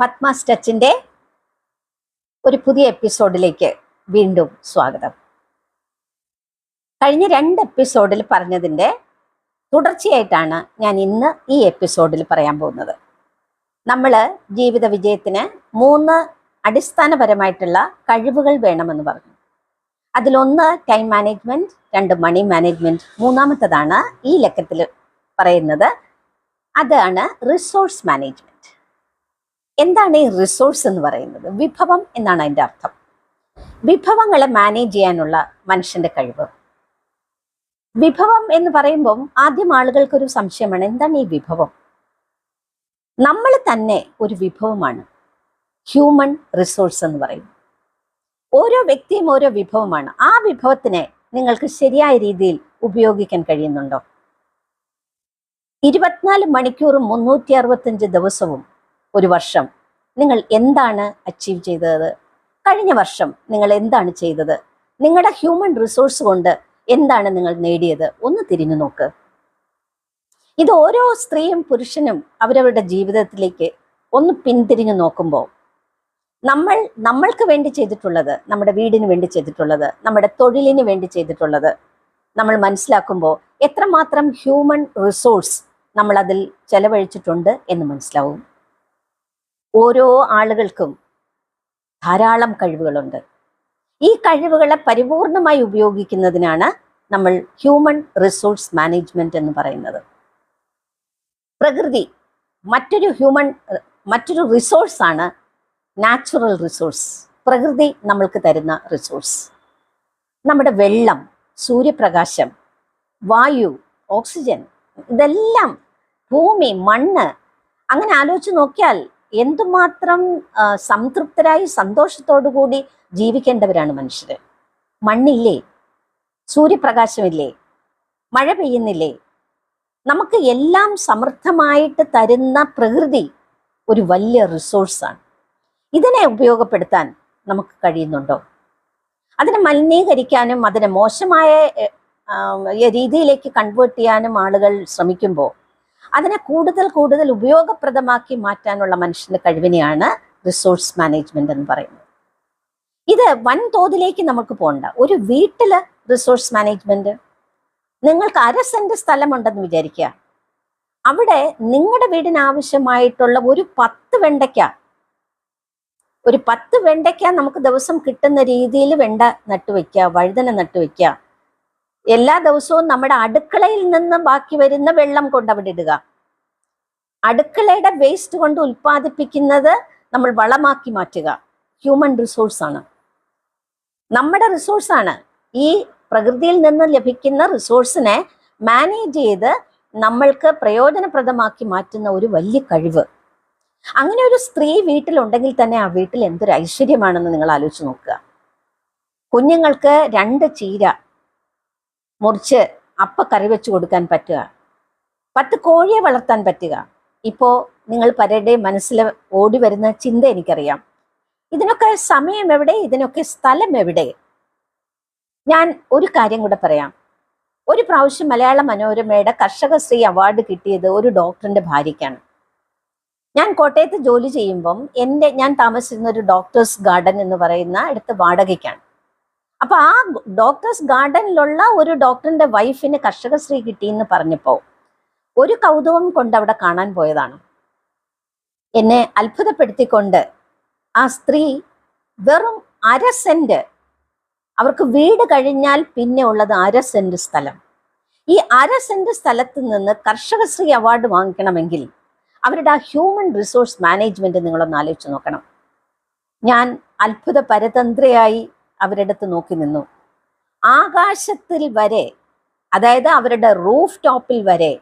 പത്മ സ്റ്റച്ചിന്റെ ഒരു പുതിയ എപ്പിസോഡിലേക്ക് വീണ്ടും സ്വാഗതം. കഴിഞ്ഞ രണ്ട് എപ്പിസോഡിൽ പറഞ്ഞതിന്റെ തുടർച്ചയായിട്ടാണ് ഞാൻ ഇന്ന് ഈ എപ്പിസോഡിൽ പറയാൻ പോകുന്നത്. നമ്മൾ ജീവിത വിജയത്തിന് മൂന്ന് അടിസ്ഥാനപരമായിട്ടുള്ള കഴിവുകൾ വേണമെന്ന് പറഞ്ഞു. അതിലൊന്ന് ടൈം മാനേജ്മെന്റ് രണ്ട് മണി മാനേജ്മെന്റ് മൂന്നാമത്തതാണ് ഈ ലക്കത്തിൽ പറയുന്നത്. അതാണ് റിസോഴ്സ് മാനേജ്മെന്റ്. എന്താണ് ഈ റിസോഴ്സ് എന്ന് പറയുന്നത്? വിഭവം എന്നാണ് അതിന്റെ അർത്ഥം. വിഭവങ്ങളെ മാനേജ് ചെയ്യാനുള്ള മനുഷ്യന്റെ കഴിവ്. വിഭവം എന്ന് പറയുമ്പം ആദ്യം ആളുകൾക്കൊരു സംശയമാണ് എന്താണ് ഈ വിഭവം? നമ്മൾ തന്നെ ഒരു വിഭവമാണ്. ഹ്യൂമൻ റിസോഴ്സ് എന്ന് പറയും. ഓരോ വ്യക്തിയും ഓരോ വിഭവമാണ്. ആ വിഭവത്തിനെ നിങ്ങൾക്ക് ശരിയായ രീതിയിൽ ഉപയോഗിക്കാൻ കഴിയുന്നുണ്ടോ? ഇരുപത്തിനാല് മണിക്കൂറും മുന്നൂറ്റി അറുപത്തഞ്ച് ദിവസവും ഒരു വർഷം. നിങ്ങൾ എന്താണ് അച്ചീവ് ചെയ്തത്? കഴിഞ്ഞ വർഷം നിങ്ങൾ എന്താണ് ചെയ്തത്? നിങ്ങളുടെ ഹ്യൂമൻ റിസോഴ്സ് കൊണ്ട് എന്താണ് നിങ്ങൾ നേടിയത്? ഒന്ന് തിരിഞ്ഞു നോക്ക്. ഇത് ഓരോ സ്ത്രീയും പുരുഷനും അവരവരുടെ ജീവിതത്തിലേക്ക് ഒന്ന് പിന്തിരിഞ്ഞു നോക്കുമ്പോൾ നമ്മൾ നമ്മൾക്ക് വേണ്ടി ചെയ്തിട്ടുള്ളത് നമ്മുടെ വീടിന് വേണ്ടി ചെയ്തിട്ടുള്ളത് നമ്മുടെ തൊഴിലിന് വേണ്ടി ചെയ്തിട്ടുള്ളത് നമ്മൾ മനസ്സിലാക്കുമ്പോൾ എത്രമാത്രം ഹ്യൂമൻ റിസോഴ്സ് നമ്മൾ അതിൽ ചെലവഴിച്ചിട്ടുണ്ട് എന്ന് മനസ്സിലാവും. ഓരോ ആളുകൾക്കും ധാരാളം കഴിവുകളുണ്ട്. ഈ കഴിവുകളെ പരിപൂർണമായി ഉപയോഗിക്കുന്നതിനാണ് നമ്മൾ ഹ്യൂമൻ റിസോഴ്സ് മാനേജ്മെന്റ് എന്ന് പറയുന്നത്. പ്രകൃതി മറ്റൊരു ഹ്യൂമൻ മറ്റൊരു റിസോഴ്സാണ് നാച്ചുറൽ റിസോഴ്സ് പ്രകൃതി നമ്മൾക്ക് തരുന്ന റിസോഴ്സ് നമ്മുടെ വെള്ളം സൂര്യപ്രകാശം വായു ഓക്സിജൻ ഇതെല്ലാം ഭൂമി മണ്ണ് അങ്ങനെ ആലോചിച്ച് നോക്കിയാൽ എന്തുമാത്രം സംതൃപ്തരായി സന്തോഷത്തോടു കൂടി ജീവിക്കേണ്ടവരാണ് മനുഷ്യര്. മണ്ണില്ലേ? സൂര്യപ്രകാശമില്ലേ? മഴ പെയ്യുന്നില്ലേ? നമുക്ക് എല്ലാം സമൃദ്ധമായിട്ട് തരുന്ന പ്രകൃതി ഒരു വലിയ റിസോഴ്സാണ് ഇതിനെ ഉപയോഗപ്പെടുത്താൻ നമുക്ക് കഴിയുന്നുണ്ടോ? അതിനെ മലിനീകരിക്കാനും അതിനെ മോശമായ രീതിയിലേക്ക് കൺവേർട്ട് ചെയ്യാനും ആളുകൾ ശ്രമിക്കുമ്പോൾ അതിനെ കൂടുതൽ കൂടുതൽ ഉപയോഗപ്രദമാക്കി മാറ്റാനുള്ള മനുഷ്യന്റെ കഴിവിനെയാണ് റിസോഴ്സ് മാനേജ്മെന്റ് എന്ന് പറയുന്നത്. ഇത് വൻതോതിലേക്ക് നമുക്ക് പോകണ്ട. ഒരു വീട്ടിൽ റിസോഴ്സ് മാനേജ്മെന്റ് നിങ്ങൾക്ക് അര സെന്റ് സ്ഥലമുണ്ടെന്ന് വിചാരിക്കുക. അവിടെ നിങ്ങളുടെ വീടിന് ആവശ്യമായിട്ടുള്ള ഒരു പത്ത് വെണ്ടയ്ക്ക. ഒരു പത്ത് വെണ്ടയ്ക്ക നമുക്ക് ദിവസം കിട്ടുന്ന രീതിയിൽ വെണ്ട നട്ടുവെക്കുക വഴുതന നട്ടുവെക്കുക എല്ലാ ദിവസവും നമ്മുടെ അടുക്കളയിൽ നിന്ന് ബാക്കി വരുന്ന വെള്ളം കൊണ്ട് അവിടെ ഇടുക. അടുക്കളയുടെ വേസ്റ്റ് കൊണ്ട് ഉൽപ്പാദിപ്പിക്കുന്നത് നമ്മൾ വളമാക്കി മാറ്റുക. ഹ്യൂമൻ റിസോഴ്സ് ആണ്. നമ്മുടെ റിസോഴ്സ് ആണ്. ഈ പ്രകൃതിയിൽ നിന്ന് ലഭിക്കുന്ന റിസോഴ്സിനെ മാനേജ് ചെയ്ത് നമ്മൾക്ക് പ്രയോജനപ്രദമാക്കി മാറ്റുന്ന ഒരു വലിയ കഴിവ്. അങ്ങനെ ഒരു സ്ത്രീ വീട്ടിലുണ്ടെങ്കിൽ തന്നെ ആ വീട്ടിൽ എന്തൊരു ഐശ്വര്യമാണെന്ന് നിങ്ങൾ ആലോചിച്ച് നോക്കുക. കുഞ്ഞുങ്ങൾക്ക് രണ്ട് ചീര മുറിച്ച് അപ്പ കറി വെച്ച് കൊടുക്കാൻ പറ്റുക. പത്ത് കോഴിയെ വളർത്താൻ പറ്റുക. ഇപ്പോ നിങ്ങൾ പലരുടെയും മനസ്സിൽ ഓടി വരുന്ന ചിന്ത എനിക്കറിയാം. ഇതിനൊക്കെ സമയം എവിടെ? ഇതിനൊക്കെ സ്ഥലം എവിടെ? ഞാൻ ഒരു കാര്യം കൂടെ പറയാം. ഒരു പ്രാവശ്യം മലയാള മനോരമയുടെ കർഷക ശ്രീ അവാർഡ് കിട്ടിയത് ഒരു ഡോക്ടറിന്റെ ഭാര്യയ്ക്കാണ്. ഞാൻ കോട്ടയത്ത് ജോലി ചെയ്യുമ്പം എന്റെ ഞാൻ താമസിക്കുന്ന ഒരു ഡോക്ടേഴ്സ് ഗാർഡൻ എന്ന് പറയുന്ന അടുത്ത് വാടകയ്ക്കാണ്. അപ്പൊ ആ ഡോക്ടേഴ്സ് ഗാർഡനിലുള്ള ഒരു ഡോക്ടറിന്റെ വൈഫിന് കർഷകശ്രീ കിട്ടി എന്ന് പറഞ്ഞപ്പോ ഒരു കൗതുകം കൊണ്ട് അവിടെ കാണാൻ പോയതാണ്. എന്നെ അത്ഭുതപ്പെടുത്തിക്കൊണ്ട് ആ സ്ത്രീ വെറും അര സെന്റ് അവർക്ക് വീട് കഴിഞ്ഞാൽ പിന്നെ ഉള്ളത് അര സെന്റ് സ്ഥലം. ഈ അര സെന്റ് സ്ഥലത്ത് നിന്ന് കർഷകശ്രീ അവാർഡ് വാങ്ങിക്കണമെങ്കിൽ അവരുടെ ആ ഹ്യൂമൻ റിസോഴ്സ് മാനേജ്മെന്റ് നിങ്ങളൊന്ന് ആലോചിച്ച് നോക്കണം. ഞാൻ അത്ഭുത പരതന്ത്രയായി അവരുടെ അടുത്ത് നോക്കി നിന്നു. ആകാശത്തിൽ വരെ അതായത് അവരുടെ റൂഫ് ടോപ്പിൽ വരെ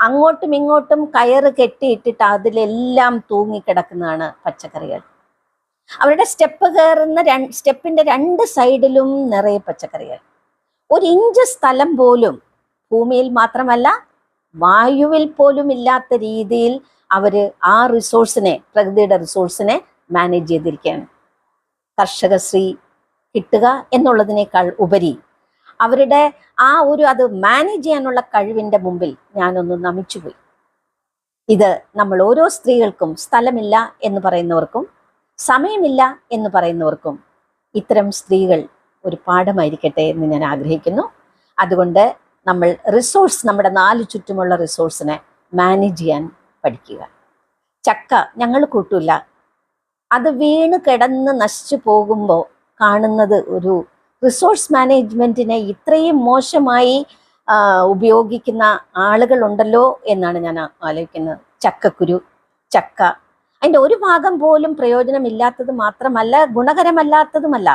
അങ്ങോട്ടും ഇങ്ങോട്ടും കയറ് കെട്ടിയിട്ടിട്ട് അതിലെല്ലാം തൂങ്ങിക്കിടക്കുന്നതാണ് പച്ചക്കറികൾ. അവരുടെ സ്റ്റെപ്പ് കയറുന്ന രണ്ട് സ്റ്റെപ്പിന്റെ രണ്ട് സൈഡിലും നിറയെ പച്ചക്കറികൾ. ഒരു ഇഞ്ച് സ്ഥലം പോലും ഭൂമിയിൽ മാത്രമല്ല വായുവിൽ പോലും ഇല്ലാത്ത രീതിയിൽ അവർ ആ റിസോഴ്സിനെ പ്രകൃതിയുടെ റിസോഴ്സിനെ മാനേജ് ചെയ്തിരിക്കുകയാണ്. കർഷകശ്രീ കിട്ടുക എന്നുള്ളതിനേക്കാൾ ഉപരി അവരുടെ ആ ഒരു അത് മാനേജ് ചെയ്യാനുള്ള കഴിവിന്റെ മുമ്പിൽ ഞാനൊന്ന് നമിച്ചുപോയി. ഇത് നമ്മൾ ഓരോ സ്ത്രീകൾക്കും സ്ഥലമില്ല എന്ന് പറയുന്നവർക്കും സമയമില്ല എന്ന് പറയുന്നവർക്കും ഇത്തരം സ്ത്രീകൾ ഒരു പാഠമായിരിക്കട്ടെ എന്ന് ഞാൻ ആഗ്രഹിക്കുന്നു. അതുകൊണ്ട് നമ്മൾ റിസോഴ്സ് നമ്മുടെ നാല് ചുറ്റുമുള്ള റിസോഴ്സിനെ മാനേജ് ചെയ്യാൻ പഠിക്കുക. ചക്ക ഞങ്ങൾ കൂട്ടില്ല അത് വീണ് കിടന്ന് നശിച്ചു പോകുമ്പോൾ കാണുന്നത് ഒരു റിസോഴ്സ് മാനേജ്മെന്റിനെ ഇത്രയും മോശമായി ഉപയോഗിക്കുന്ന ആളുകളുണ്ടല്ലോ എന്നാണ് ഞാൻ ആലോചിക്കുന്നത്. ചക്കക്കുരു ചക്ക. അതിന്റെ ഒരു ഭാഗം പോലും പ്രയോജനമില്ലാത്തത് മാത്രമല്ല ഗുണകരമല്ലാത്തതുമല്ല.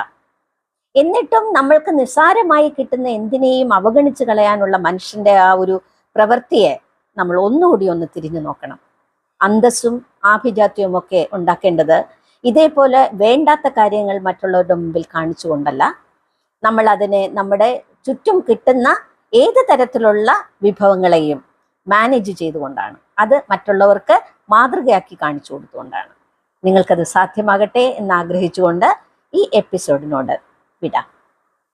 എന്നിട്ടും നമ്മൾക്ക് നിസ്സാരമായി കിട്ടുന്ന എന്തിനേയും അവഗണിച്ച് കളയാനുള്ള മനുഷ്യന്റെ ആ ഒരു പ്രവൃത്തിയെ നമ്മൾ ഒന്നുകൂടി ഒന്ന് തിരിഞ്ഞു നോക്കണം. അന്തസ്സും ആഭിജാത്യവും ഒക്കെ ഉണ്ടാക്കേണ്ടത് ഇതേപോലെ വേണ്ടാത്ത കാര്യങ്ങൾ മറ്റുള്ളവരുടെ മുമ്പിൽ കാണിച്ചുകൊണ്ടല്ല നമ്മൾ അതിനെ നമ്മുടെ ചുറ്റും കിട്ടുന്ന ഏത് തരത്തിലുള്ള വിഭവങ്ങളെയും മാനേജ് ചെയ്തുകൊണ്ടാണ്. അത് മറ്റുള്ളവർക്ക് മാതൃകയാക്കി കാണിച്ചു കൊടുത്തുകൊണ്ടാണ്. നിങ്ങൾക്കത് സാധ്യമാകട്ടെ എന്ന് ആഗ്രഹിച്ചുകൊണ്ട് ഈ എപ്പിസോഡിനോട് വിടാം.